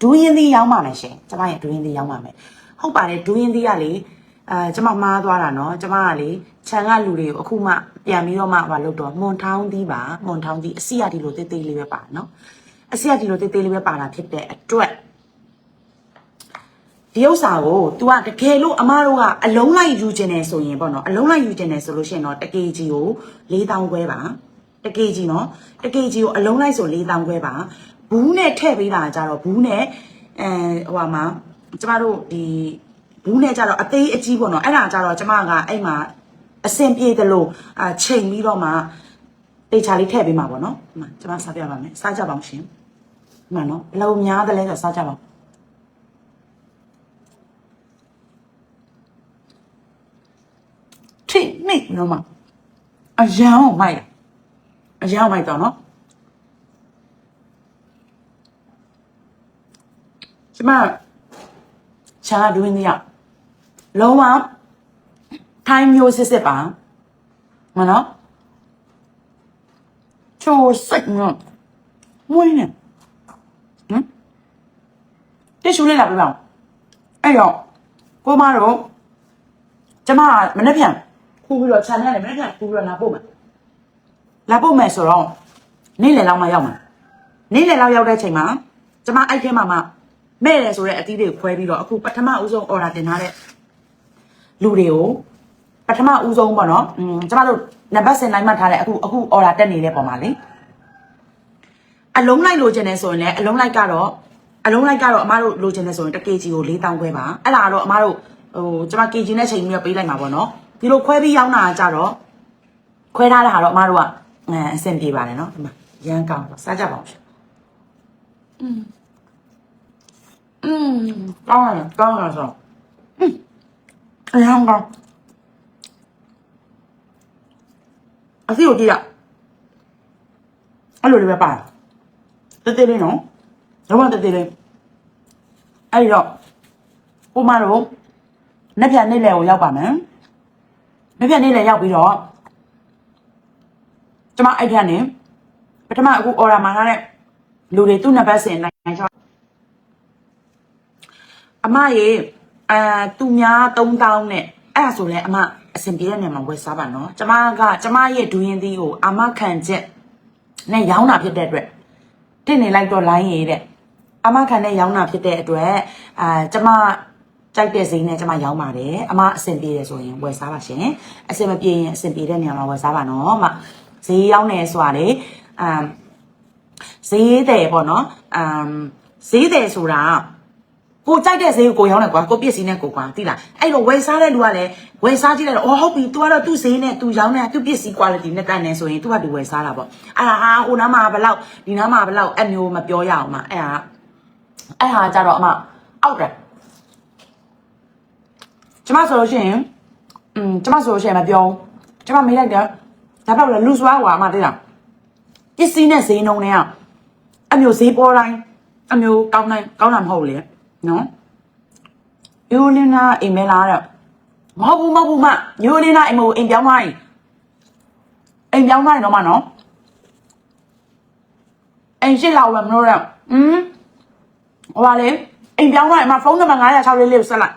ဒူးရင်သီးရောင်းပါမယ်ရှင်ကျမရဲ့ဒူးရင်သီးရောင်းပါမယ်ဟုတ်ပါတယ်ဒူးရင်သီးကလေအဲကျမမှားသွားတာနော်ကျမကလေခြံကလူတွေကိုအခုမှပြန်ပြီးတော့မှဟိုလုပ်တော့မွန်ထောင်းသီးပါမွန်ထောင်းသီးအစီရဒီလိုတေးသေးလေးပဲပါနော်အစီရဒီလိုတေးသေးလေးပဲပါတာဖြစ်တဲ့အတွက်ဒီဥစ္စာကို तू ကတကယ်လို့အမားတို့ကအလုံးလိုက်ယူခြင်းတယ်ဆိုရင်ပေါ့နော်အလုံးလိုက်ယူခြင်းတယ်ဆိုလို့ရှိရင်တော့တကေကြီးကို4000ခွဲပါတကေကြီးနော်တကေကြီးကိုအလုံးလိုက်ဆို4000ခွဲပါ ဘူးနဲ့ထည့်ပေးတာကြတော့ဘူးနဲ့အဲဟိုဟာမှာကျမတို့ဒီဘူးနဲ့ကြတော့အသေးအကြီးပေါ့နော်အဲ့ဒါကြတော့ကျမကအဲ့မှာအစင်ပြေတယ်လို့အာချိန်ပြီးတော့မှတေချာလေးထည့်ပေးမှာပေါ့နော်ဒီမှာကျမစားပြပါမယ်စားကြပါအောင်ရှင်ဒီမှာနော်ဘယ်လိုများတယ်လဲဆိုတော့စားကြပါဦးထိမိနော်မအရန်ကိုမိုက်တာအရန်ကိုမိုက်တော့နော် ကျမချာဒွင်းနေရလုံးဝ time မျိုးစစ်စစ်ပါမနော်ချိုးစိတ်နော်မွေးနေဟမ်တိရှူလေးလာပြပါဦးအဲ့တော့ကိုမတို့ကျမကမနေ့ပြန်ခူးပြီးတော့ channel နဲ့မနေ့ပြန်ခူးပြီးတော့လာပို့မယ်လာပို့မယ်ဆိုတော့နေ့လယ်လောက်မှရောက်မှာနေ့လယ်လောက်ရောက်တဲ့ချိန်မှာကျမအဲ့ထဲမှာမှ မဲ့တယ်ဆိုတဲ့အသီးတွေကိုခွဲပြီးတော့အခုပထမဦးဆုံး order တင်ထားတဲ့လူတွေကိုပထမဦးဆုံးပေါ့နော်อืมကျမတို့နံပါတ်စင်လိုက်မှတ်ထားတဲ့အခုအခု order တက်နေတဲ့ပုံမှာလေအလုံးလိုက်လိုချင်တယ်ဆိုရင်လည်းအလုံးလိုက်ကတော့အလုံးလိုက်ကတော့အမတို့လိုချင်တယ်ဆိုရင်တစ် kg ကို4000ခွဲပါအဲ့ဒါကတော့အမတို့ဟိုကျမ kg နဲ့ချိန်ပြီးတော့ပေးလိုက်မှာပေါ့နော်ဒီလိုခွဲပြီးရောင်းတာကကြတော့ခွဲထားတဲ့ဟာတော့အမတို့ကအဲအဆင်ပြေပါတယ်နော်ဒီမှာရမ်းကောင်းတော့စားကြပါဦးရှင်อืม อืมကောင်းတယ်ကောင်းတယ်ဆိုอืมအရမ်းကောင်းအစီကိုကြည့်ရအဲ့လိုလေးပဲပါတက်တက်လေးနော်တော့တက်တက်လေးအဲ့တော့ကိုမတို့နှစ်ဖြတ်နေ့လယ်ကိုရောက်ပါမယ်နှစ်ဖြတ်နေ့လယ်ရောက်ပြီးတော့ကျမအဲ့ဖြတ်နေပထမအခု order မှာထားတဲ့လူတွေသူ့နံပါတ်စင်နိုင်ချော အမရေအဲသူများ3000နဲ့အဲ့ဒါဆိုလဲအမအစင်ပြေတဲ့နေရာမှာဝယ်စားပါနော်ကျမကကျမရဲ့ဒူရင်သီးကိုအမခံချက်နဲ့ရောင်းတာဖြစ်တဲ့အတွက်တင်နေလိုက်တော့လိုင်းရည်တဲ့အမခံနဲ့ရောင်းတာဖြစ်တဲ့အတွက်အာကျမကြိုက်တဲ့ဈေးနဲ့ကျမရောင်းပါတယ်အမအဆင်ပြေတယ်ဆိုရင်ဝယ်စားပါရှင်အဆင်မပြေရင်အဆင်ပြေတဲ့နေရာမှာဝယ်စားပါနော်အမဈေးရောင်းနေဆိုတာလေအမ်ဈေးတယ်ပေါ့နော်အမ်ဈေးတယ်ဆိုတာ ကိုကြိုက်တဲ့ဈေးကိုကိုရောင်းတယ်ကွာကိုပစ္စည်းနဲ့ကိုကွာသိလားအဲ့လိုဝယ်စားတဲ့လူကလည်းဝယ်စားကြည့်လိုက်တော့အော်ဟုတ်ပြီ तू ကတော့သူ့ဈေးနဲ့ तू ရောင်းနေတာသူ့ပစ္စည်း quality နဲ့တန်နေဆိုရင် तू က तू ဝယ်စားတာပေါ့အဲ့ဒါဟာဟိုနားမှာဘယ်လောက်ဒီနားမှာဘယ်လောက်အဲ့မျိုးမပြောရအောင်မအဲ့ဒါအဲ့ဟာကြတော့အမအောက်တယ် ကျမဆိုလို့ရှိရင်อืมကျမဆိုလို့ရှိရင်မပြောဘူးကျမမေးလိုက်တယ်ဒါပေမဲ့လူစွာဟွာအမသိလားပစ္စည်းနဲ့ဈေးနှုန်းနဲ့ကအမျိုးဈေးပေါ်တိုင်းအမျိုးကောင်းတိုင်းကောင်းတာမဟုတ်လေ နော်ယူလင်းနာအိမ်မဲလာတော့မဟုတ်ဘူးမဟုတ်ဘူးမယူလင်းနာအိမ်မဟုတ်အိမ်ပြောင်းသွားရင်အိမ်ပြောင်းသွားရင်တော့မနော်အိမ်ရှိလောက်ပဲမလို့တော့อืมဟိုပါလေအိမ်ပြောင်းသွားရင်အမဖုန်းနံပါတ်906လေးလေးကိုဆက်လိုက်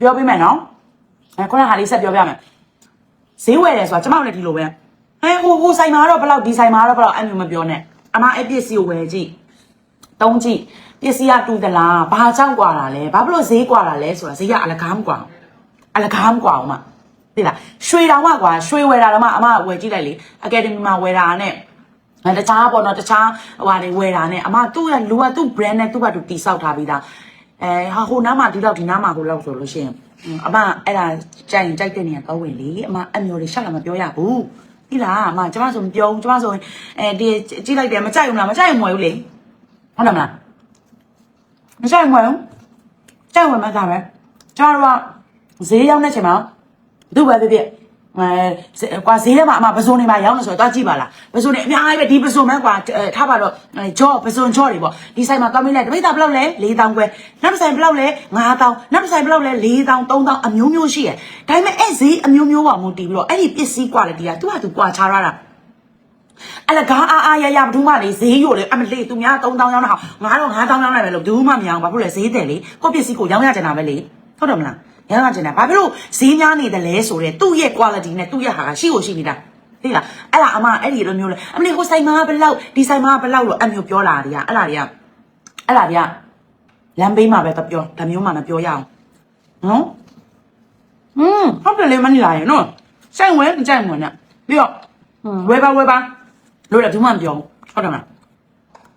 ပြောပေးမယ်နော်အဲခုနဟာလေးဆက်ပြောပြမယ်ဈေးဝယ်တယ်ဆိုတာကျမတို့လည်းဒီလိုပဲဟဲဟိုဟိုဆိုင်မှာတော့ဘယ်လောက်ဒီဆိုင်မှာတော့ဘယ်လောက်အဲ့မျိုးမပြောနဲ့အမအဲ့ပစ္စည်းကိုဝယ်ကြည့်တုံးကြည့် ပစ္စည်းကတူသလားဘာကြောင့်กว่าတာလဲဘာဖြစ်လို့ဈေးกว่าတာလဲဆိုတာဈေးကအလကားမกว่าအလကားမกว่าအောင်မသိလားရွှေတောင်မှกว่าရွှေဝယ်တာတော့မှအမဝယ်ကြည့်လိုက်လေအကယ်ဒမီမှာဝယ်တာနဲ့အဲတခြားပေါ့နော်တခြားဟိုဟာတွေဝယ်တာနဲ့အမသူ့ရဲ့လူကသူ့ brand နဲ့သူ့ဘာသူတိဆောက်ထားပြီးသားအဲဟာဟိုနားမှာဒီလောက်ဒီနားမှာဟိုလောက်ဆိုလို့ရှိရင်အမအဲ့ဒါကြိုက်ရင်ကြိုက်တဲ့နေရာတော့ဝင်လေအမအမျိုးတွေရှက်လာမပြောရဘူးဒီလားအမကျမဆိုမပြောဘူးကျမဆိုရင်အဲဒီကြည့်လိုက်တယ်မကြိုက်ဘူးလားမကြိုက်ရင်မဝယ်ဘူးလေဟုတ်တယ်မလား မကြိုက်ရင်မဝယ်ဘူးကြိုက်ဝင်မှသာပဲကျမတို့ကဈေးရောက်တဲ့ချိန်မှာသူ့ပဲဖြစ်ဖြစ်အဲကွာဈေးထဲမှာအမပစုံနေမှာရောင်းလို့ဆိုတော့တွားကြည့်ပါလားပစုံနေအများကြီးပဲဒီပစုံမဲကွာထားပါတော့ဂျော့ပစုံဂျော့တွေပေါ့ဒီဆိုင်မှာတွားမိလိုက်တပိတ်တာဘယ်လောက်လဲ4000ခွဲနောက်ဆိုင်ဘယ်လောက်လဲ9000နောက်ဆိုင်ဘယ်လောက်လဲ4000 3000အမျိုးမျိုးရှိရဒါပေမဲ့အဲ့ဈေးအမျိုးမျိုးပါမူတည်ပြီးတော့အဲ့ဒီပစ္စည်း quality ကသူ့ဟာသူကွာခြားရတာ အဲ့လကားအားအားရရဘယ်သူမှလေဈေးရို့လေအမလေးသူများ3000ရောင်းတာငါတော့9000ရောင်းနိုင်မယ်လို့ဘယ်သူမှမရအောင်ဘာဖြစ်လို့လဲဈေးတယ်လေကိုယ့်ပစ္စည်းကိုရောင်းရကြတာပဲလေဟုတ်တယ်မလားရောင်းရကြတာဘာဖြစ်လို့ဈေးများနေတယ်လဲဆိုတော့သူ့ရဲ့ quality နဲ့သူ့ရဲ့ဟာကရှိကိုရှိနေတာသိလားအဲ့ဒါအမအဲ့ဒီလိုမျိုးလေအမလေးဟိုဆိုင်မှာဘယ်လောက်ဒီဆိုင်မှာဘယ်လောက်လို့အမျိုးပြောလာတယ်ကအဲ့ဒါတွေကအဲ့ဒါတွေကလမ်းဘေးမှာပဲတော့ပြောဒါမျိုးမှမပြောရအောင်နော်อืมဟုတ်တယ်လေမနီလာရေနော်ဆိုင်ဝဲကြိုက်ဝင်နဲ့ပြီးတော့ဝဲပါဝဲပါ လို့လည်းဘူးမှမပြောဘူးဟုတ်တယ်မလား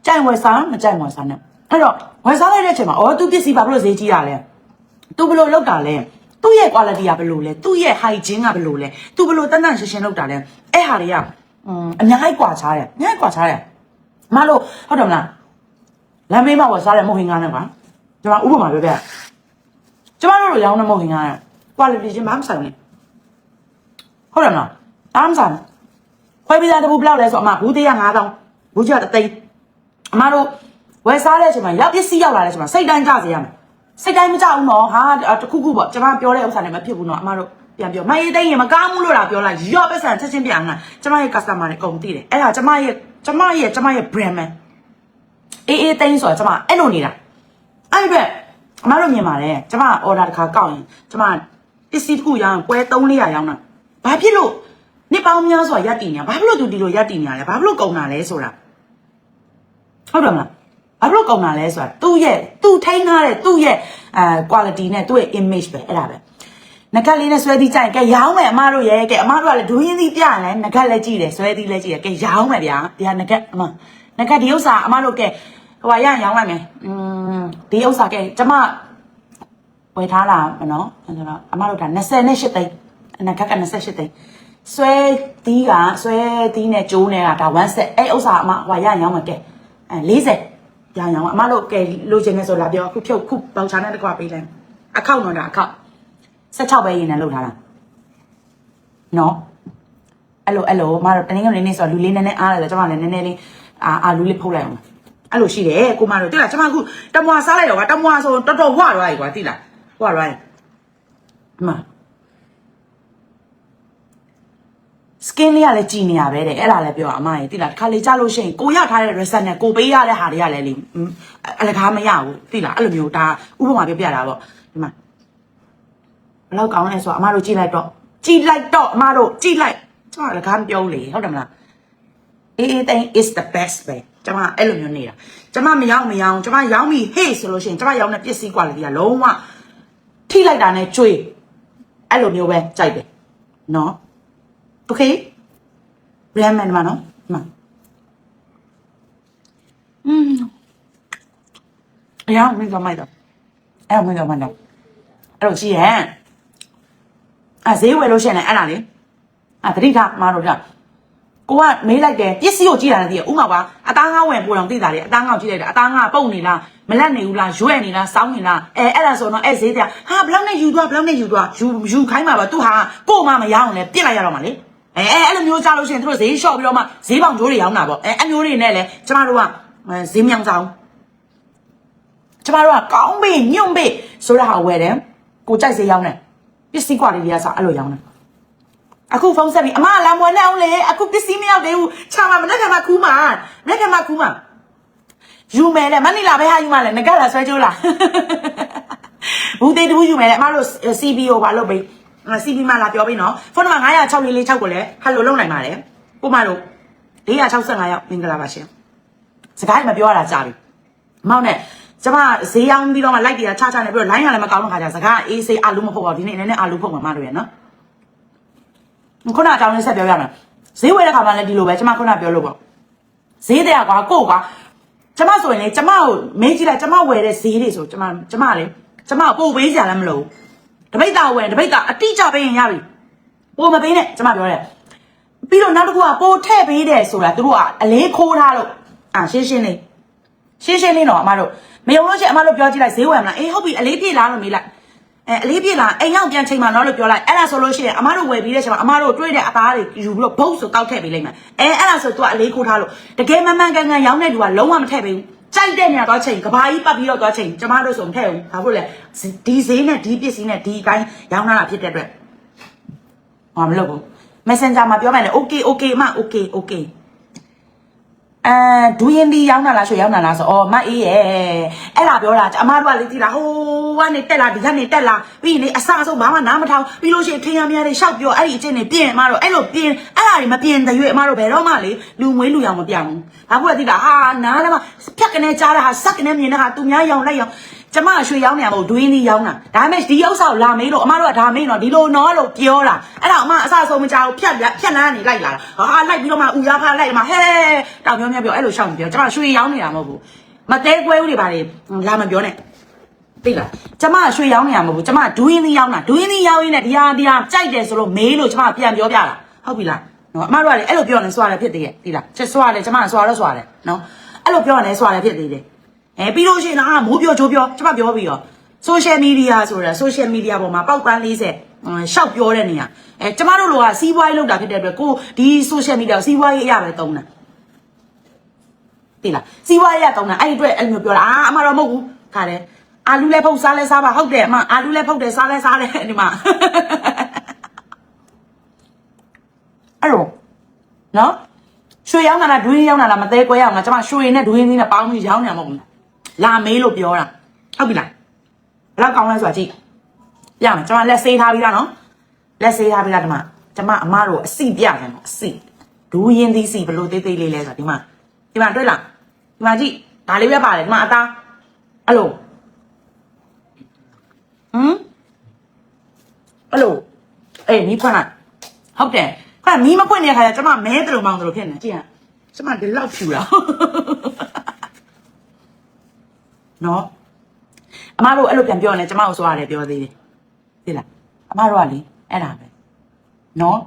ကြိုက်ဝဲစားမကြိုက်ဝဲစားနဲ့အဲ့တော့ဝဲစားလိုက်တဲ့အချိန်မှာအော်သူပစ္စည်းဘာဖြစ်လို့ဈေးကြီးတာလဲသူဘယ်လိုလုပ်တာလဲသူ့ရဲ့ quality ကဘယ်လိုလဲသူ့ရဲ့ hygiene ကဘယ်လိုလဲသူဘယ်လိုတန်းတန်းရှင်းရှင်းလုပ်တာလဲအဲ့ဟာတွေကอืมအများကြီးကွာခြားတယ်အများကြီးကွာခြားတယ်မလို့ဟုတ်တယ်မလားလမ်းဘေးမှာဝယ်စားတဲ့မဟုတ်ဟင်ကားနဲ့ကွာကျွန်မဥပမာပြောပြကျွန်မတို့လိုရောင်းတဲ့မဟုတ်ဟင်ကားနဲ့ quality ချင်းမမဆိုင်ဘူးဟုတ်တယ်မလားအားမဆိုင်ဘူး ခွဲပြီးသားတပူဘယ်လောက်လဲဆိုအမဘူးသေးရ9000ဘူးကြီးကတသိန်းအမတို့ဝယ်စားတဲ့အချိန်မှာရောက်ပစ္စည်းရောက်လာတဲ့အချိန်မှာစိတ်တိုင်းကြစေရမယ်စိတ်တိုင်းမကြဘူးနော်ဟာတခုခုပေါ့ကျွန်မပြောတဲ့ဥစ္စာနဲ့မဖြစ်ဘူးနော်အမတို့ပြန်ပြောမရေးသိရင်မကားမှုလို့လားပြောလိုက်ရော့ပတ်စံချက်ချင်းပြန်လာကျွန်မရဲ့ customer တွေအကုန်သိတယ်အဲ့ဒါကျွန်မရဲ့ကျွန်မရဲ့ကျွန်မရဲ့ brand man အေးအေးသိန်းဆိုတာကျွန်မအဲ့လိုနေတာအဲ့ဒီအတွက်အမတို့မြင်ပါတယ်ကျွန်မ order တစ်ခါကောက်ရင်ကျွန်မပစ္စည်းတစ်ခုရောင်းပွဲ3 400ရောင်းတာဘာဖြစ်လို့ နှစ်ပေါင်းများစွာရက်တည်နေဘာဖြစ်လို့သူဒီလိုရက်တည်နေရလဲဘာဖြစ်လို့ကုန်တာလဲဆိုတာဟုတ်တယ်မလားဘာဖြစ်လို့ကုန်တာလဲဆိုတာသူ့ရဲ့သူ့ထိန်းထားတဲ့သူ့ရဲ့အဲ quality နဲ့သူ့ရဲ့ image ပဲအဲ့ဒါပဲငကက်လေးနဲ့ဆွဲသီးကြရင်ကဲရောင်းမယ်အမတို့ရဲ့ကဲအမတို့ကလည်းဒူးရင်းသီးပြရင်လည်းငကက်လည်းကြည့်တယ်ဆွဲသီးလည်းကြည့်တယ်ကဲရောင်းမယ်ဗျာဒီဟာငကက်အမငကက်ဒီဥစ္စာအမတို့ကဲဟိုကရရင်ရောင်းလိုက်မယ်อืมဒီဥစ္စာကဲကျမဝယ်ထားတာမနော်အဲ့တော့အမတို့က28သိန်းငကက်က28သိန်း ဆွဲသီးကဆွဲသီးနဲ့ကျိုးနဲ့ကဒါ1 set အဲ့ဥစ္စာအမဟိုရရင်ရောင်းမယ်ကဲအဲ40ရအောင်အမတို့ကဲလိုချင်နေဆိုလာပြောခုဖြုတ်ခုပေါင်ချာနဲ့တကွာပေးလိုက်အခောက်တော့တာအခောက်16ပဲရင်းနဲ့လောက်ထားတာနော်အဲ့လိုအဲ့လိုမတို့တနင်္ဂနွေနေ့ဆိုလူလေးနည်းနည်းအားတယ်ကျွန်မလည်းနည်းနည်းလေးအာအာလူလေးဖုတ်လိုက်အောင်အဲ့လိုရှိတယ်ကိုမတို့တိလားကျွန်မခုတမွာစားလိုက်တော့ကတမွာဆိုတော်တော်ဝရွားပြီကွာတိလားဝရွားရင်အမ skin လေးကလည်းကြည်နေရပဲတဲ့အဲ့ဒါလည်းပြောအမကြီးတိလားတစ်ခါလေကြားလို့ရှိရင်ကိုရထားတဲ့ result နဲ့ကိုပေးရတဲ့ဟာတွေကလည်းလေအလကားမရဘူးတိလားအဲ့လိုမျိုးဒါဥပမာပြောပြတာပေါ့ဒီမှာဘယ်လောက်ကောင်းလဲဆိုတော့အမတို့ကြည့်လိုက်တော့ကြည့်လိုက်တော့အမတို့ကြည့်လိုက်ကျွန်တော်အလကားမပြောဘူးလေဟုတ်တယ်မလားအေးအေးတိုင်း is the best ပဲကျွန်မအဲ့လိုမျိုးနေတာကျွန်မမရောက်မရောက်ကျွန်မရောက်ပြီ hey ဆိုလို့ရှိရင်ကျွန်မရောက်တဲ့ပစ္စည်း quality ကလုံးဝထိလိုက်တာနဲ့ကျွေးအဲ့လိုမျိုးပဲကြိုက်တယ်နော် Okay? Brand man မှာနော်ဒီမှာอืมအရာမင်းကမိုက်တော့အဲ့မင်းကမိုက်တော့အဲ့လိုရှိရဲ့အဈေးဝယ်လို့ရှိရင်လည်းအဲ့ဒါလေအတတိကမတို့ကကိုကမေးလိုက်တယ်ပစ္စည်းကိုကြည့်တာလည်းသိရဥမာပါအသားငါးဝင်ပို့တော့သိတာလေအသားငါးကိုကြည့်လိုက်တယ်အသားငါးပုတ်နေလားမလက်နေဘူးလားရွက်နေလားစောင်းနေလားအဲအဲ့ဒါဆိုတော့အဲ့ဈေးတဲ့ဟာဘလောက်နဲ့ယူသွားဘလောက်နဲ့ယူသွားယူယူခိုင်းမှာပါသူဟာကို့မှမရအောင်လဲပြစ်လိုက်ရတော့မှာလေ အဲအဲအဲ့လိုမျိုးကြားလို့ရှိရင်တို့ဈေးလျှော့ပြီးတော့မှဈေးပေါင်ကျိုးတွေရောင်းတာပေါ့အဲအမျိုးတွေနဲ့လည်းကျမတို့ကဈေးမြောင်ဆောင်ကျမတို့ကကောင်းပြီညွန့်ပြီဆိုတဲ့ဟာဝယ်တယ်ကိုကြိုက်ဈေးရောင်းတယ်ပစ္စည်းကွာတွေကစားအဲ့လိုရောင်းတယ်အခုဖုန်းဆက်ပြီးအမလမ်းမွေးနေအောင်လေအခုပစ္စည်းမရောက်သေးဘူးချာမမနေ့ကမှခူးမှာမနေ့ကမှခူးမှာယူမယ်လေမနီလာပဲဟာယူမလဲငကလာဆွဲကြိုးလားဘူးသေးတူးယူမယ်လေအမတို့ CBO ဘာလို့ပေး CB မှာလာပြောပြီးနော်ဖုန်းနံပါတ်90646ကိုလည်းဟယ်လိုလုပ်နိုင်ပါတယ်ကိုမတို့465ရောက်မင်္ဂလာပါရှင်စကားမပြောရတာကြာပြီမောင်နဲ့ကျမဈေးရောင်းပြီးတော့မှလိုက်တရားချချနေပြီးတော့ line ကလည်းမကောင်းတော့ခါကျစကားအေးစေးအာလူမဖို့ပါဒီနေ့နည်းနည်းအာလူဖို့မှာမတို့ရနော်ခုနအကြောင်းလေးဆက်ပြောရမယ်ဈေးဝယ်တဲ့ခါမှလည်းဒီလိုပဲကျမခုနပြောလို့ပေါ့ဈေးတဲ့ကွာကို့ကွာကျမဆိုရင်လေကျမကိုမေးကြည့်လိုက်ကျမဝယ်တဲ့ဈေးတွေဆိုကျမကျမလေကျမပို့ပေးကြလည်းမလို့ တပိတ်တာဝယ်တပိတ်တာအတိအကျပေးရင်ရပြီပို့မပေးနဲ့ကျမပြောတယ်ပြီးတော့နောက်တစ်ခုကပို့ထည့်ပေးတယ်ဆိုတာသူတို့ကအလေးခိုးထားလို့အာရှင်းရှင်းလေးရှင်းရှင်းလေးတော့အမတို့မယုံလို့ရှိရင်အမတို့ပြောကြည့်လိုက်ဈေးဝယ်မလားအေးဟုတ်ပြီအလေးပြေလားလို့မေးလိုက်အဲအလေးပြေလားအိမ်ရောက်ပြန်ချိန်မှာနော်လို့ပြောလိုက်အဲ့ဒါဆိုလို့ရှိရင်အမတို့ဝယ်ပြီးတဲ့ချိန်မှာအမတို့တွေးတဲ့အသားတွေယူပြီးတော့ဘုတ်ဆိုတောက်ထည့်ပေးလိုက်မယ်အဲအဲ့ဒါဆို तू အလေးခိုးထားလို့တကယ်မမှန်ကန်ကန်ရောင်းတဲ့လူကလုံးဝမထည့်ပေးဘူး ကြိုက်တဲ့နေရာသွားချိန်ကဘာကြီးပတ်ပြီးတော့သွားချိန်ကျမတို့ဆိုမထည့်ဘူးဘာဖြစ်လဲဒီဈေးနဲ့ဒီပစ္စည်းနဲ့ဒီအတိုင်းရောင်းလာတာဖြစ်တဲ့အတွက်ဟာမလုပ်ဘူး Messenger မှာပြောမယ်လေ okay okay အမ okay okay အဲဒူရင်ဒီရောက်လာလားရွှေရောက်လာလားဆိုအော်မအေးရဲ့အဲ့ဒါပြောတာအမတို့ကလေတိလာဟိုကနေတက်လာဒီကနေတက်လာပြီးရင်လေအစအဆုံးဘာမှနားမထောင်ပြီးလို့ရှိရင်ထင်ရမြတွေရှောက်ပြောအဲ့ဒီအချင်းတွေပြင်အမတို့အဲ့လိုပြင်အဲ့ဒါတွေမပြင်တဲ့ရွေးအမတို့ဘယ်တော့မှလေလူမွေးလူရောင်မပြောင်းဘူးဘာဖြစ်လဲတိလာဟာနားလည်းမဖြတ်ကနေကြားတာဟာစက်ကနေမြင်တဲ့ဟာသူများရောင်လိုက်ရောင် ကျမရွှေရောင်းနေရမဟုတ်ဒွင်းလေးရောင်းတာဒါပေမဲ့ဒီဥစ္စာကိုလာမေးလို့အမတို့ကဒါမေးတော့ဒီလိုနော်လို့ပြောတာအဲ့ဒါအမအစအဆုံးမကြောက်ဖြတ်ဖြတ်လန်းနေလိုက်လာတာဟာလိုက်ပြီးတော့မှဥရဖားလိုက်မှာဟဲတောင်ပြောမြပြောအဲ့လိုရှောက်မပြောကျမရွှေရောင်းနေတာမဟုတ်ဘူးမတဲကွဲဦးတွေပါလေလာမပြောနဲ့သိလားကျမရွှေရောင်းနေရမဟုတ်ဘူးကျမဒွင်းလေးရောင်းတာဒွင်းလေးရောင်းရင်းနဲ့ဒီဟာဒီဟာကြိုက်တယ်ဆိုလို့မေးလို့ကျမပြန်ပြောပြတာဟုတ်ပြီလားနော်အမတို့ကလေအဲ့လိုပြောနေစွာတယ်ဖြစ်သေးရဲ့သိလားချက်စွာတယ်ကျမစွာတော့စွာတယ်နော်အဲ့လိုပြောနေစွာတယ်ဖြစ်သေးတယ် အဲပြီးလို့ရှိရင်လားမိုးပြောချိုးပြောကျမပြောပြီးတော့ social media ဆိုတာ social media ပေါ်မှာပေါက်ပန်း40ရှောက်ပြောတဲ့နေရာအဲကျမတို့လိုကစီးပွားရေးလုပ်တာဖြစ်တဲ့အတွက်ကိုဒီ social media ကိုစီးပွားရေးအရာပဲသုံးတာတိလားစီးပွားရေးအရသုံးတာအဲ့ဒီအတွက်အဲ့လိုမျိုးပြောတာအာအမတော့မဟုတ်ဘူးခါတယ်အာလူလဲဖုတ်စားလဲစားပါဟုတ်တယ်အမအာလူလဲဖုတ်တယ်စားလဲစားတယ်ဒီမှာအဲ့လိုနော်ရွှေရောင်းတာလားဒွေးရောင်းတာလားမသေးကွဲအောင်လားကျမရွှေနဲ့ဒွေးသီးနဲ့ပေါင်းပြီးရောင်းနေမှာမဟုတ်ဘူး လာမေးလို့ပြောတာဟုတ်ပြီလားဘယ်တော့ကောင်းလဲဆိုတာကြည့်ပြမယ်ကျမလက်ဆေးထားပြီးသားနော်လက်ဆေးထားပြီးသားဒီမှာကျမအမတို့အစီပြတယ်နော်အစီဒူးရင်သီးစီဘလို့သေးသေးလေးလဲဆိုတာဒီမှာဒီမှာတွေ့လားဒီမှာကြည့်ဒါလေးပဲပါတယ်ဒီမှာအသားအဲ့လိုဟမ်အဲ့လိုအေးနီးဖွင့်လိုက်ဟုတ်တယ်ခါမီးမဖွင့်တဲ့ခါကျကျမမဲတယ်လို့မောင်းတယ်လို့ဖြစ်နေကြည့်ရကျမဒီလောက်ဖြူတာ နော်အမတို့အဲ့လိုပြန်ပြောနေကျမတို့ဆိုရတယ်ပြောသေးတယ်သိလားအမတို့ကလေအဲ့ဒါပဲနော်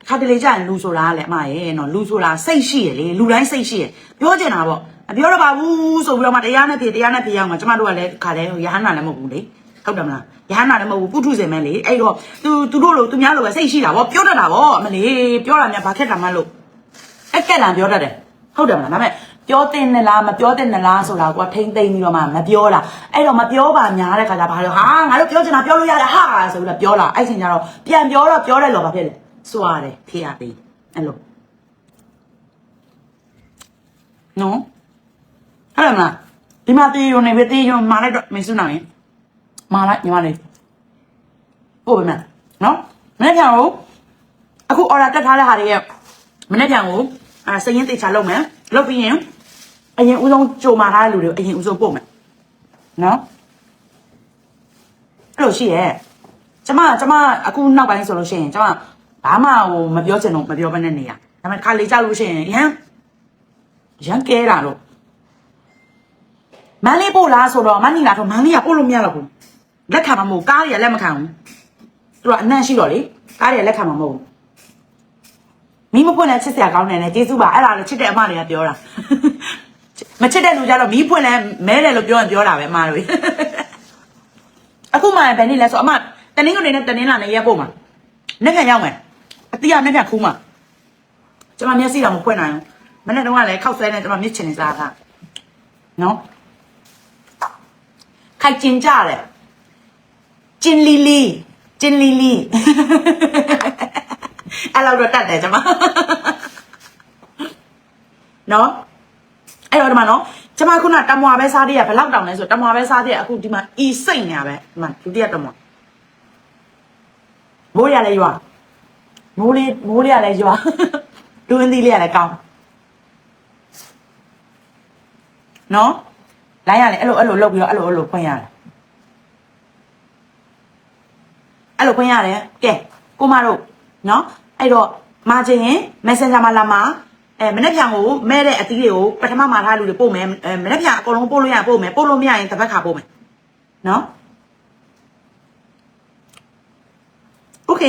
တစ်ခါတလေကြာရင်လူဆိုတာကလည်းအမရဲ့နော်လူဆိုတာစိတ်ရှိရလေလူတိုင်းစိတ်ရှိရပြောချင်တာပေါ့မပြောတော့ပါဘူးဆိုပြီးတော့မှတရားနဲ့ဖြေတရားနဲ့ဖြေရအောင်မှာကျမတို့ကလည်းခါတယ်ရဟန္တာလည်းမဟုတ်ဘူးလေဟုတ်တယ်မလားရဟန္တာလည်းမဟုတ်ဘူးပုထုဇဉ်ပဲလေအဲ့တော့သူသူတို့လိုသူများလိုပဲစိတ်ရှိတာဗောပြောတတ်တာဗောမလေးပြောတာများဘာခက်တာမှလို့အက်ကက်လန်ပြောတတ်တယ်ဟုတ်တယ်မလားဒါပေမဲ့ ပြောတင်နလားမပြောတင်နလားဆိုတာကွာထိမ့်သိမ့်ပြီးတော့မှမပြောတာအဲ့တော့မပြောပါများတဲ့ခါကျဘာလို့ဟာငါတို့ပြောချင်တာပြောလို့ရတယ်ဟာဆိုပြီးတော့ပြောလာအဲ့ချိန်ကျတော့ပြန်ပြောတော့ပြောတယ်လို့ဘာဖြစ်လဲစွာတယ်ဖေးရသေးအဲ့လိုနော်အဲ့ဒါမလားဒီမှာတေးရုံနေပဲတေးရုံမာလိုက်တော့မင်းစွနိုင်ရင်မာလိုက်ညီမလေးပို့ပါမယ်နော်မနေ့ကဟိုအခု order တက်ထားတဲ့ဟာတွေရဲ့မနေ့ကဟိုအာစရင်တေချာလုပ်မယ်လုပ်ပြီးရင် အရင်ဦးဆုံးကြိုမာထားတဲ့လူတွေကိုအရင်ဦးဆုံးပို့မယ်နော်အဲ့လိုရှိရဲ့ကျမကျမအခုနောက်ပိုင်းဆိုလို့ရှိရင်ကျမဘာမှဟိုမပြောချင်တော့မပြောဘဲနဲ့နေရဒါပေမဲ့ခါလေးကြလို့ရှိရင်ရန်ရန်ကဲတာလို့မန်းလေးပို့လားဆိုတော့မန်းနီလာတော့မန်းလေးကပို့လို့မရတော့ဘူးလက်ခံမှာမဟုတ်ကားတွေကလက်မခံဘူးသူကအနံ့ရှိတော့လေကားတွေကလက်ခံမှာမဟုတ်ဘူးမီးမပွင့်တဲ့ချစ်စရာကောင်းတယ်နဲ့ကျေးဇူးပါအဲ့ဒါလည်းချစ်တဲ့အမတွေကပြောတာ မချစ်တဲ့လူကြတော့မီးပွင့်လဲမဲတယ်လို့ပြောရင်ပြောတာပဲအမတို့အခုမှဘယ်နေ့လဲဆိုအမတနင်္ဂနွေနဲ့တနင်္လာနေ့ရက်ပို့မှာနေ့ခံရောက်မယ်အတိအနေ့ခံခူးမှာကျွန်မမျက်စိတော့မဖွင့်နိုင်ဘူးမနေ့တုန်းကလည်းခောက်ဆွဲနေကျွန်မမျက်ချင်နေစားတာနော်ခိုက်ကျင်ကြတယ်ကျင်လီလီကျင်လီလီအဲ့လောက်တော့တတ်တယ်ကျွန်မနော် အဲ့တော့ဒီမှာနော်ကျွန်မခုနတမွာပဲစားသေးရဘယ်လောက်တောင်လဲဆိုတမွာပဲစားသေးရအခုဒီမှာအီစိတ်ညာပဲဒီမှာဒုတိယတမွာမိုးရလဲရွာမိုးလေးမိုးလေးရလဲရွာဒူးအင်းသီးလေးရလဲကောင်းနော်လိုင်းရလဲအဲ့လိုအဲ့လိုလုပ်ပြီးတော့အဲ့လိုအဲ့လိုဖွင့်ရတယ်အဲ့လိုဖွင့်ရတယ်ကဲကိုမတို့နော်အဲ့တော့မာချင်ရင် Messenger မှာလာမှာ အဲမနေ့ပြန်ကိုမဲတဲ့အသီးတွေကိုပထမမှာထားလူတွေပို့မယ်အဲမနေ့ပြန်အကုန်လုံးပို့လို့ရပို့မယ်ပို့လို့မရရင်တစ်ပတ်ခါပို့မယ်နော်โอเค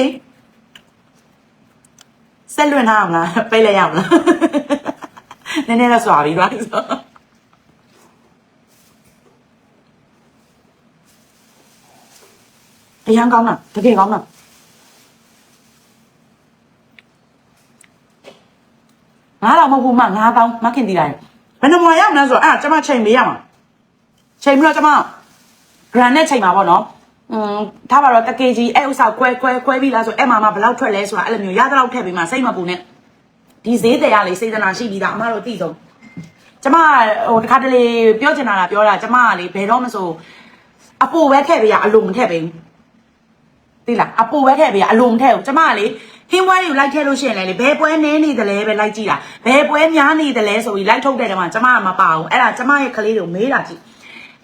ဆက်လွင်ထားအောင်လားပိတ်လိုက်ရအောင်လားနည်းနည်းတော့စွာပြီးသွားပြီဆိုအရန်ကောင်းတာတကယ်ကောင်းတာ ငါတော့မဟုတ်ဘူးမငါးပေါင်းမခင်တီးလိုက်ဘယ်နှမွာရောက်မလဲဆိုတော့အဲ့ဒါကျမချိန်မေးရမှာချိန်ပြီးတော့ကျမ grand နဲ့ချိန်မှာပေါ့နော်อืมထားပါတော့တကေကြီးအဲ့ဥစ္စာခွဲခွဲခွဲပြီးလားဆိုအဲ့မှာမဘယ်လောက်ထွက်လဲဆိုတာအဲ့လိုမျိုးရတဲ့လောက်ထည့်ပြီးမှစိတ်မပူနဲ့ဒီဈေးတယ်ရလေစေတနာရှိပြီးသားအမတို့သိဆုံးကျမဟိုတခါတလေပြောချင်တာကပြောတာကျမကလေဘယ်တော့မဆိုအပိုပဲထည့်ပေးရအလိုမထည့်ပေးဘူးသိလားအပိုပဲထည့်ပေးရအလိုမထည့်ဘူးကျမကလေ ဟင်းဝဲတွေကိုလိုက်ထည့်လို့ရှိရင်လည်းလေဘယ်ပွဲနင်းနေတယ်လဲပဲလိုက်ကြည့်တာဘယ်ပွဲများနေတယ်လဲဆိုပြီးလိုက်ထုတ်တဲ့တည်းမှာကျမကမပါဘူးအဲ့ဒါကျမရဲ့ကလေးတွေကိုမေးတာကြည့်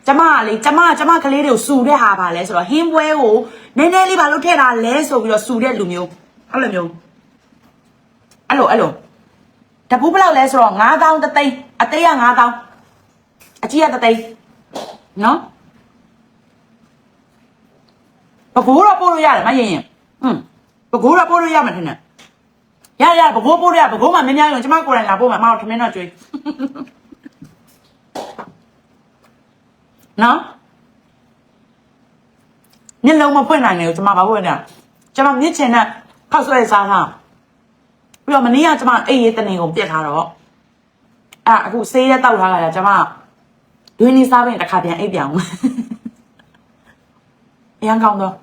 ကျမကလေကျမကျမကလေးတွေကိုစူတဲ့ဟာပါလဲဆိုတော့ဟင်းပွဲကိုနည်းနည်းလေးပါလို့ထည့်တာလဲဆိုပြီးတော့စူတဲ့လူမျိုးအဲ့လိုမျိုးအဲ့လိုအဲ့လိုတပူးဘယ်လောက်လဲဆိုတော့9000တသိန်းအသေးက9000အကြီးကတသိန်းနော်ပကိုးတော့ပို့လို့ရတယ်မရင်ရင်ဟွန်း ပကိုးတော့ပို့လို့ရမှာထင်တယ်ရရပကိုးပို့လို့ရပကိုးမှမင်းများရင်ကျမကိုယ်တိုင်လာပို့မှာမအောင်ထမင်းတော့ကျွေးနော်မျက်လုံးမဖွင့်နိုင်လေကိုကျွန်မဘာဖွင့်လဲကျွန်မမြစ်ချင်တဲ့ခောက်ဆွဲစားထားပြီးတော့မနေ့ကကျွန်မအိတ်ရေးတနေကိုပြက်ထားတော့အဲ့အခုဆေးရဲတောက်ထားကြတာကျွန်မဒွင်းနေစားပင်တစ်ခါပြန်အိတ်ပြောင်းအရန်ကောင်းတော့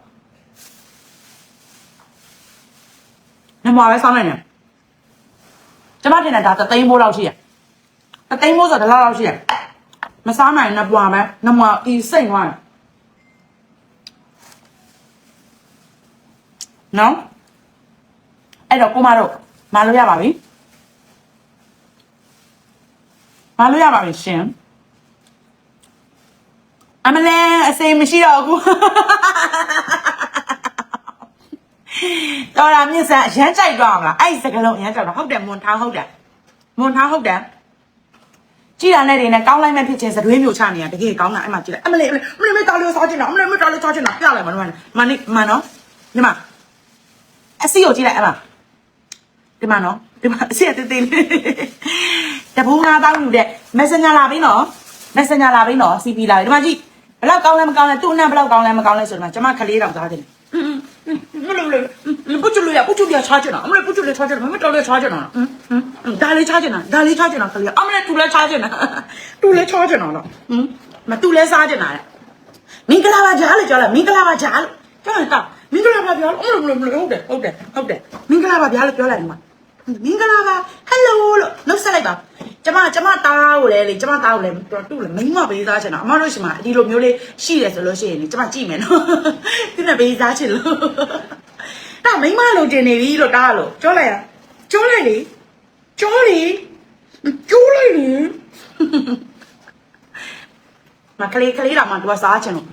နမောပဲစောင်းနေတယ်ကျွန်မတင်တာဒါသသိန်းမိုးလောက်ရှိရသသိန်းမိုးဆိုတော့ဒီလောက်လောက်ရှိရမစားနိုင်နဲ့ပွာမယ်နမအီစိတ်သွားတယ်နော်အဲ့တော့ကိုမတို့မလို့ရပါပြီမလို့ရပါပြီရှင်အမလဲအစိမ်မရှိတော့ဘူး တော်တာမြင့်စံအရမ်းကြိုက်တော့မလားအဲ့ဒီစကလုံးအရမ်းကြိုက်တော့ဟုတ်တယ်မွန်ထောင်းဟုတ်တယ်မွန်ထောင်းဟုတ်တယ်ကြည်ရတဲ့တွေနဲ့ကောင်းလိုက်မဲ့ဖြစ်ချင်းစတွေးမျိုးချနေရတကယ်ကောင်းတာအဲ့မှာကြည့်လိုက်အမလေးအမလေးအမလေးမတော်လို့စားချင်တာအမလေးမတော်လို့စားချင်တာပြလိုက်မနော်မနိမနော်ဒီမှာအစီကိုကြည့်လိုက်အဲ့မှာဒီမှာနော်ဒီမှာအစီအသေးသေးလေးတပူးငါးတောင်းယူတဲ့ messenger လာပြီနော် messenger လာပြီနော် CP လာပြီဒီမှာကြည့်ဘလောက်ကောင်းလဲမကောင်းလဲသူ့အနံဘလောက်ကောင်းလဲမကောင်းလဲဆိုဒီမှာကျမခလေးတောင်စားတယ် မလို့လို့ပုတ်ချလို့ရပုတ်ချလို့ရချားချင်တာအမလေးပုတ်ချလို့ချားချင်တာမတော်လို့ချားချင်တာဟမ်ဒါလေးချားချင်တာဒါလေးချားချင်တာခလေးအမလေးသူလည်းချားချင်တာသူလည်းချားချင်တာတော့ဟမ်မသူလည်းစားချင်တာလေမင်္ဂလာပါကြားလေကြားလားမင်္ဂလာပါကြားလို့ကြားရင်တော့မင်္ဂလာပါကြားလို့အမလေးမလို့ဟုတ်တယ်ဟုတ်တယ်ဟုတ်တယ်မင်္ဂလာပါကြားလို့ပြောလိုက်ဒီမှာမင်္ဂလာပါဟယ်လိုလို့နှုတ်ဆက်လိုက်ပါ ကျမကျမတားကိုလည်းလေကျမတားကိုလည်းတော်တူလည်းမိမပေးစားချင်တာအမတို့ရှိမှာဒီလိုမျိုးလေးရှိတယ်ဆိုလို့ရှိရင်လေကျမကြည့်မယ်နော်ဒီနဲ့ပေးစားချင်လို့ဒါမိမလိုတင်နေပြီလို့တားလို့ပြောလိုက်ရပြောလိုက်လေပြောလေပြောလိုက်လေမကလေးကလေးတော့မှသူကစားချင်လို့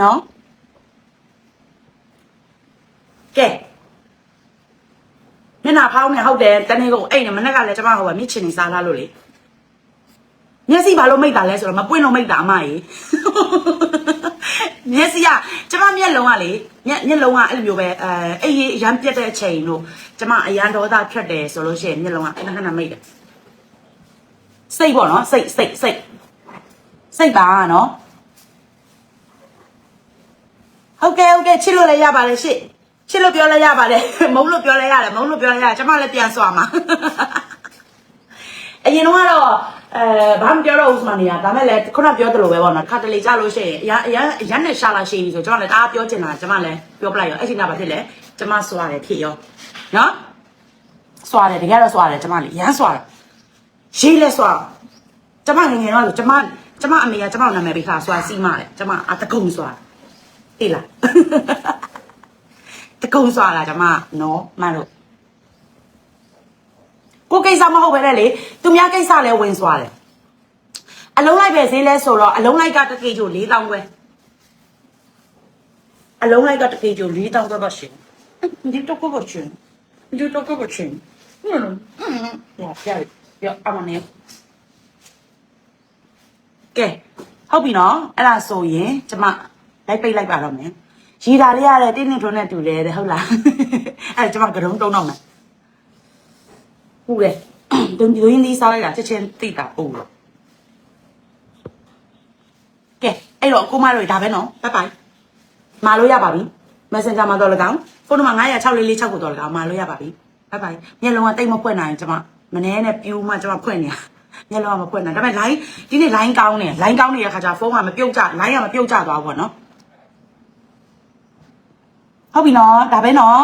နော်ကဲ မျက်နှာဖောင်းနေဟုတ်တယ်တနေ့ကုန်အဲ့နေမနေ့ကလည်းကျမဟိုကမြစ်ချင်နေစားလာလို့လေမျက်စိဘာလို့မိတ်တာလဲဆိုတော့မပွင့်လို့မိတ်တာအမကြီးမျက်စိကကျမမျက်လုံးကလေမျက်မျက်လုံးကအဲ့လိုမျိုးပဲအဲအဲ့ရအရန်ပြတ်တဲ့အချိန်လို့ကျမအရန်ဒေါသထွက်တယ်ဆိုလို့ရှိရင်မျက်လုံးကခဏခဏမိတ်တယ်စိတ်ပေါ့နော်စိတ်စိတ်စိတ်စိတ်ပါနော်ဟုတ်ကဲ့ဟုတ်ကဲ့ချစ်လို့လည်းရပါတယ်ရှင့် ချစ်လို့ပြောလည်းရပါတယ်မုန်းလို့ပြောလည်းရတယ်မုန်းလို့ပြောလည်းရတယ်ကျမလည်းပြန်စွာမှာအရင်တော့ကတော့အဲဘာမှပြောတော့ဦးစမနေရဒါမဲ့လည်းခုနပြောသလိုပဲပေါ့နော်ခါတလေကြလို့ရှိရင်အရန်အရန်နဲ့ရှာလာရှိပြီဆိုကျမလည်းတအားပြောချင်တာကျမလည်းပြောပလိုက်ရောအဲ့ဒီကဘာဖြစ်လဲကျမစွာတယ်ဖြစ်ရောနော်စွာတယ်တကယ်တော့စွာတယ်ကျမလည်းရမ်းစွာတယ်ရေးလဲစွာကျမငယ်ငယ်တော့ကျမကျမအမေကကျမနာမည်ပေးခါစွာစီးမတယ်ကျမအတကုံစွာအေးလား တကုံစွာလာကျမနော်မတို့ကိုကိစ္စမဟုတ်ပဲလေသူများကိစ္စလဲဝင်စွာတယ်အလုံးလိုက်ပဲဈေးလဲဆိုတော့အလုံးလိုက်ကတကေချို4000ပဲအလုံးလိုက်ကတကေချို4000တော့ပါရှင်ဒီတော့ကိုပါရှင်ဒီတော့ကိုပါရှင်ဟွန်းဟွန်းရပြရအမနေကဲဟုတ်ပြီနော်အဲ့ဒါဆိုရင်ကျမလိုက်ပိတ်လိုက်ပါတော့မယ် ရီတာလေးရတယ်တင်းတင်းထွန်းနဲ့တူတယ်တဲ့ဟုတ်လားအဲ့ဒါကျမကရုံးတုံးတော့မယ်ဟုတ်တယ်ဒုံဒီရင်းလေးစားလိုက်တာချက်ချင်းသိတာပို့လို့ကဲအဲ့တော့ကိုမတို့ဒါပဲနော်ဘိုင်ဘိုင်မာလို့ရပါပြီ Messenger မှာတော့လကောင်ဖုန်းနံပါတ်9006446ကိုတော့လကောင်မာလို့ရပါပြီဘိုင်ဘိုင်မျက်လုံးကတိတ်မဖွင့်နိုင်ကျမမနေနဲ့ပြူးမှကျမဖွင့်နေမျက်လုံးကမဖွင့်နိုင်ဒါပေမဲ့ line ဒီနေ့ line ကောင်းနေ line ကောင်းနေတဲ့ခါကျဖုန်းကမပြုတ်ကြ line ကမပြုတ်ကြသွားဘူးပေါ့နော် ဟုတ်ပြီနော်ဒါပဲနော်